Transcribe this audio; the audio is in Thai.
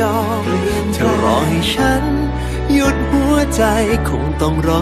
ยอมเธอรอให้ฉัน หยุดหัวใจคงต้องรอ